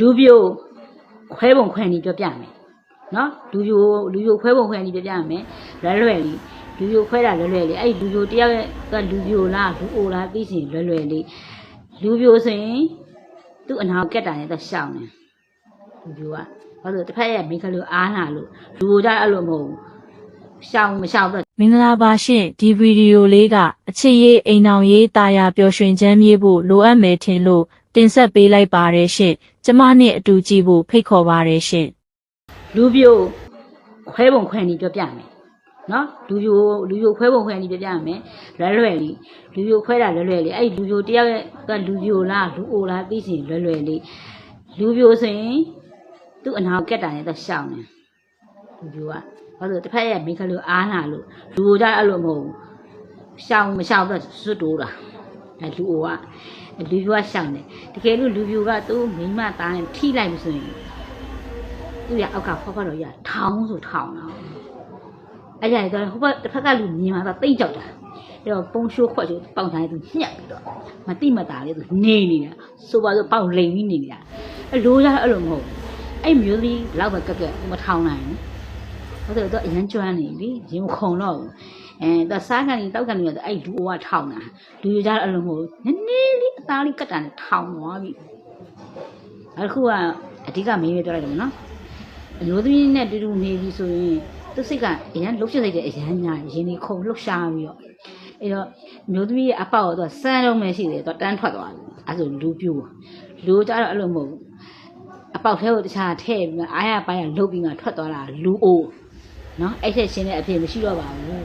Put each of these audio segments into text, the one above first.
လူပြိုခွဲပုံခွဲနေပြောပြမယ်နော်လူပြိုလူပြိုခွဲပုံခွဲနေပြောပြမယ်လွယ်လွယ်လေးလူပြိုခွဲတာလွယ်လွယ်လေးအဲ့ဒီလူပြိုတယောက်ရဲ့ကလူပြိုလားလူအိုလားသိစီလွယ်လွယ်လေးလူပြိုဆိုရင်သူ့အနာကိုကက်တာနဲ့တော့ရှောင်းတယ်လူပြိုကဘာလို့တစ်ဖက်ရဲ့မိန်းကလေးကိုအားနာလို့လူပြိုကြအဲ့လိုမဟုတ်ဘူးရှောင်းမရှောင်းတော့မင်္ဂလာပါရှင်ဒီဗီဒီယိုလေးကအချစ်ရေးအိမ်အောင်ရေးတာယာပျော်ရွှင်ချမ်းမြေ့ဖို့လိုအပ်မယ်ထင်လို့ တင်ဆက်ပေးလိုက်ပါတယ်ရှင်ကျမနဲ့အတူကြည့်ဖို့ဖိတ်ခေါ်ပါတယ်ရှင်လူပြိုခွဲပုံခွဲနေပြောပြမယ်နော်လူပြိုလူပြိုခွဲပုံခွဲနေပြောပြမယ်လွယ်လွယ်လေးလူပြိုခွဲတာလွယ်လွယ်လေးအဲ့ဒီလူပြိုတယောက်ရဲ့ကလူပြိုလားလူအိုလားသိစီလွယ်လွယ်လေးလူပြိုဆိုရင်သူ့အနာကိုကက်တာနဲ့တော့ရှောင်းတယ်လူပြိုကဘာလို့တစ်ဖက်ရဲ့မိန်းကလေးကိုအားနာလို့လူပြိုကြအဲ့လိုမဟုတ်ဘူးရှောင်းမရှောင်းတော့စွတ်တိုးတာအဲ့ လူအိုကလူပြိုကရှောင်းတယ်တကယ်လို့လူပြိုကသူ့မိန်းမသားနဲ့ထိလိုက်လို့ဆိုရင်သူ့ရအောက်ကဖောက်ကတော့ရထောင်းဆိုထောင်းတော့အဲ့ကြရတော့ဟိုဘက်တစ်ဖက်ကလူမြင်မှာတော့တိတ်ကြောက်တာအဲ့တော့ပုံရှိုးခွက်ချိုးပေါင်တိုင်းသူညှက်ပြီးတော့မတိမတာလေးသူနေနေတာဆိုပါဆိုပေါင်လိန်ပြီးနေနေတာအဲ့လိုရအဲ့လိုမဟုတ်အဲ့မျိုးလေးလောက်ပဲကက်ကက်မထောင်းနိုင်ဘူးဟုတ်တယ်တော့အရန်ကျွမ်းနေပြီရင်မခုံတော့ဘူး အဲတော့စားကန်တောက်ကန်နေတော့အဲ့လူအိုကထောင်းတာလူရကြအဲ့လိုမဟုတ်နည်းနည်းလေးအသားလေးကက်တာနဲ့ထောင်းသွားပြီအခုကအဓိကမင်းပဲပြောလိုက်တယ်မနော်အမျိုးသမီးနဲ့တူတူနေပြီဆိုရင်သူစိတ်ကအရန်လှုပ်ရှက်လိုက်တဲ့အရန်ညာရင်းနေခုံလှုပ်ရှားပြီးတော့အဲ့တော့အမျိုးသမီးရဲ့အပေါက်တော့စမ်းတော့မှရှိတယ်တော့တန်းထွက်သွားတယ်အဲဆိုလူပြိုးလူကြတော့အဲ့လိုမဟုတ်ဘူးအပေါက်ထဲကိုတခြားထည့်ပြီးမှအားရပိုင်းကလှုပ်ပြီးမှထွက်သွားတာလူအို နော်အဲ့ချက်ရှင်းတဲ့အဖြစ်မရှိတော့ပါဘူးလို့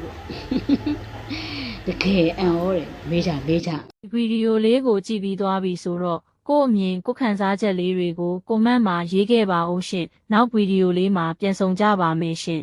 တကယ်အံ့ဩတယ်မေးချမေးချဒီဗီဒီယိုလေးကိုကြည့်ပြီးသွားပြီဆိုတော့ကို့အမြင်ကိုယ်ခံစားချက်လေးတွေကိုကွန်မန့်မှာရေးခဲ့ပါဦးရှင်နောက်ဗီဒီယိုလေးမှာပြန်ဆောင်ကြပါမယ်ရှင်